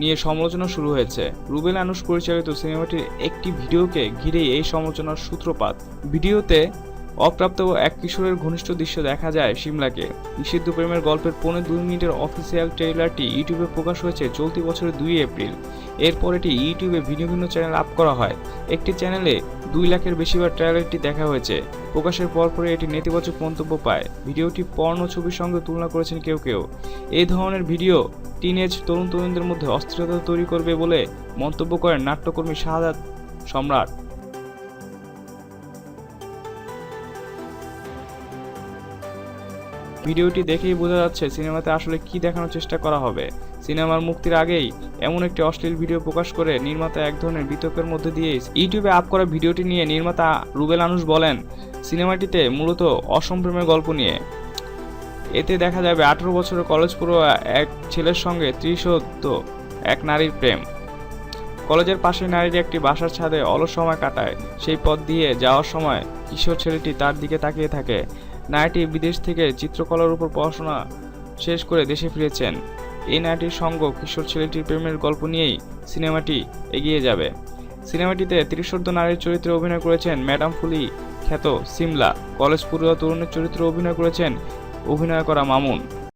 নিয়ে সমালোচনা শুরু হয়েছে। রুবেল আনুষ পরিচালিত সিনেমাটির একটি ভিডিওকে ঘিরে এই সমালোচনার সূত্রপাত। ভিডিওতে অপ্রাপ্ত এক কিশোরের ঘনিষ্ঠ দৃশ্য দেখা যায় সিমলাকে। নিষিদ্ধ প্রেমের গল্পের পৌনে দুই মিনিটের অফিসিয়াল ট্রেলারটি ইউটিউবে প্রকাশ হয়েছে চলতি বছরের দুই এপ্রিল। এরপর এটি ইউটিউবে ভিন্ন ভিন্ন চ্যানেল আপ করা হয়। একটি চ্যানেলে দুই লাখের বেশিবার ট্রেলারটি দেখা হয়েছে। প্রকাশের পরপরই এটি নেতিবাচক মন্তব্য পায়। ভিডিওটি পর্ণ ছবির সঙ্গে তুলনা করেছেন কেউ কেউ। এই ধরনের ভিডিও টিনেজ তরুণ তরুণদের মধ্যে অস্থিরতা তৈরি করবে বলে মন্তব্য করেন নাট্যকর্মী শাহাদাত সম্রাট। ভিডিওটি দেখেই বোঝা যাচ্ছে সিনেমাতে আসলে কি দেখানোর চেষ্টা করা হবে। সিনেমার মুক্তির আগেই এমন একটি অশ্লীল ভিডিও প্রকাশ করে নির্মাতা এক ধরনের বিতর্কের মধ্যে দিয়ে ইউটিউবে আপ করা ভিডিওটি নিয়ে নির্মাতা রুবেল আনুশ বলেন, সিনেমাটিতে মূলত অসম্প্রেমের গল্প নিয়ে। এতে দেখা যাবে আঠারো বছরের কলেজ পড়ুয়া এক ছেলের সঙ্গে ত্রিশোদ্ধ এক নারীর প্রেম। কলেজের পাশে নারীর একটি বাসার ছাদে অলস সময় কাটায়। সেই পথ দিয়ে যাওয়ার সময় কিশোর ছেলেটি তার দিকে তাকিয়ে থাকে। নারীটি বিদেশ থেকে চিত্রকলার উপর পড়াশোনা শেষ করে দেশে ফিরেছেন। এই নারীটির সঙ্গ কিশোর ছেলেটির প্রেমের গল্প নিয়েই সিনেমাটি এগিয়ে যাবে। সিনেমাটিতে ত্রিশোর্ধ নারীর চরিত্রে অভিনয় করেছেন ম্যাডাম ফুলি খ্যাত সিমলা। কলেজ পড়ুয়া তরুণের চরিত্রে অভিনয় করেছেন অভিনয় করা মামুন।